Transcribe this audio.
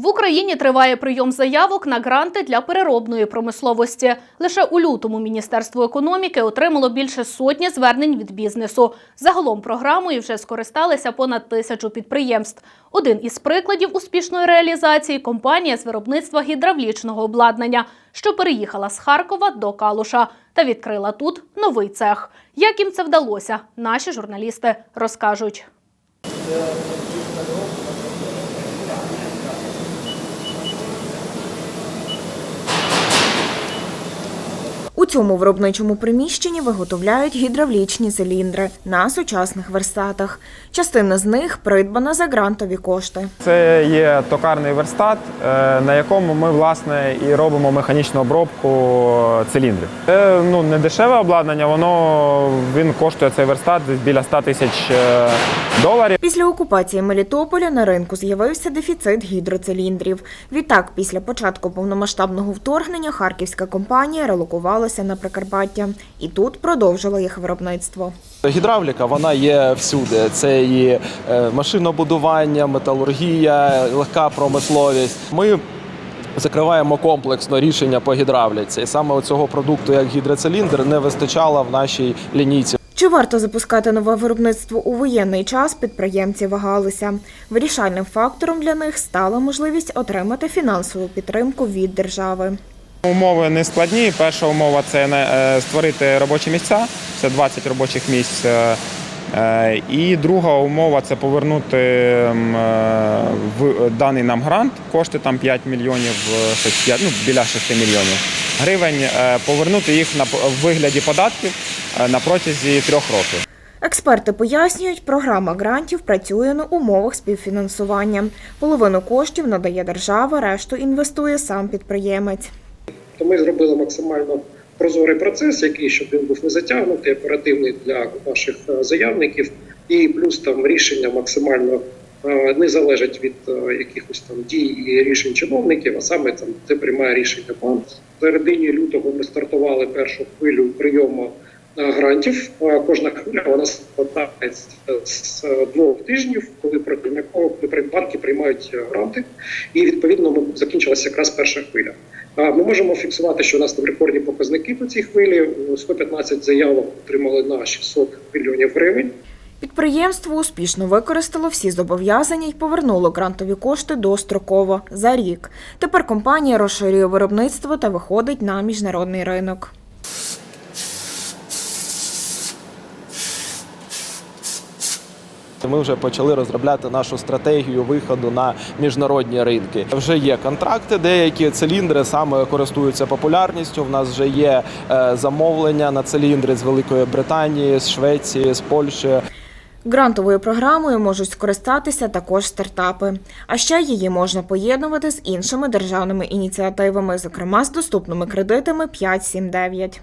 В Україні триває прийом заявок на гранти для переробної промисловості. Лише у лютому Міністерство економіки отримало більше сотні звернень від бізнесу. Загалом програмою вже скористалися понад тисячу підприємств. Один із прикладів успішної реалізації компанія з виробництва гідравлічного обладнання, що переїхала з Харкова до Калуша та відкрила тут новий цех. Як їм це вдалося, наші журналісти розкажуть. Цьому виробничому приміщенні виготовляють гідравлічні циліндри на сучасних верстатах. Частина з них придбана за грантові кошти. Це є токарний верстат, е, на якому ми власне і робимо механічну обробку циліндрів. Це ну не дешеве обладнання, воно він коштує цей верстат біля 100 тисяч е, доларів. Після окупації Мелітополя на ринку з'явився дефіцит гідроциліндрів. Відтак, після початку повномасштабного вторгнення харківська компанія релокувалася на Прикарпаття і тут продовжила їх виробництво. Гідравліка вона є всюди. Це і е, машинобудування, металургія, легка промисловість. Ми закриваємо комплексно рішення по гідравліці. І саме цього продукту, як гідроциліндр, не вистачало в нашій лінійці. Чи варто запускати нове виробництво у воєнний час? Підприємці вагалися. Вирішальним фактором для них стала можливість отримати фінансову підтримку від держави. Умови не складні. Перша умова це е, створити робочі місця, це 20 робочих місць. е, е, І друга умова це повернути в даний нам грант. Кошти там 5 мільйонів, е, щось п'ять- ну, біля 6 мільйонів гривень. Повернути їх на вигляді податків на протязі трьох років. Експерти пояснюють, програма грантів працює на умовах співфінансування. Половину коштів надає держава, решту інвестує сам підприємець. То ми зробили максимально прозорий процес, який щоб він був не затягнутий, оперативний для наших е, заявників, і плюс там рішення максимально е, не залежать від е, якихось там дій і рішень чиновників, а саме там де приймає рішення банк. В середині лютого ми стартували першу хвилю прийому грантів. Кожна хвиля вона складається з двох тижнів, коли протягом якого банки приймають гранти, і відповідно закінчилася якраз перша хвиля. Ми можемо фіксувати, що у нас там рекордні показники по цій хвилі. 115 заявок отримали на 600 мільйонів гривень. Підприємство успішно використало всі зобов'язання і повернуло грантові кошти достроково за рік. Тепер компанія розширює виробництво та виходить на міжнародний ринок. Ми вже почали розробляти нашу стратегію виходу на міжнародні ринки. Вже є контракти, деякі циліндри саме користуються популярністю. В нас вже є е, замовлення на циліндри з Великої Британії, з Швеції, з Польщі. Грантовою програмою можуть скористатися також стартапи. А ще її можна поєднувати з іншими державними ініціативами, зокрема з доступними кредитами 579.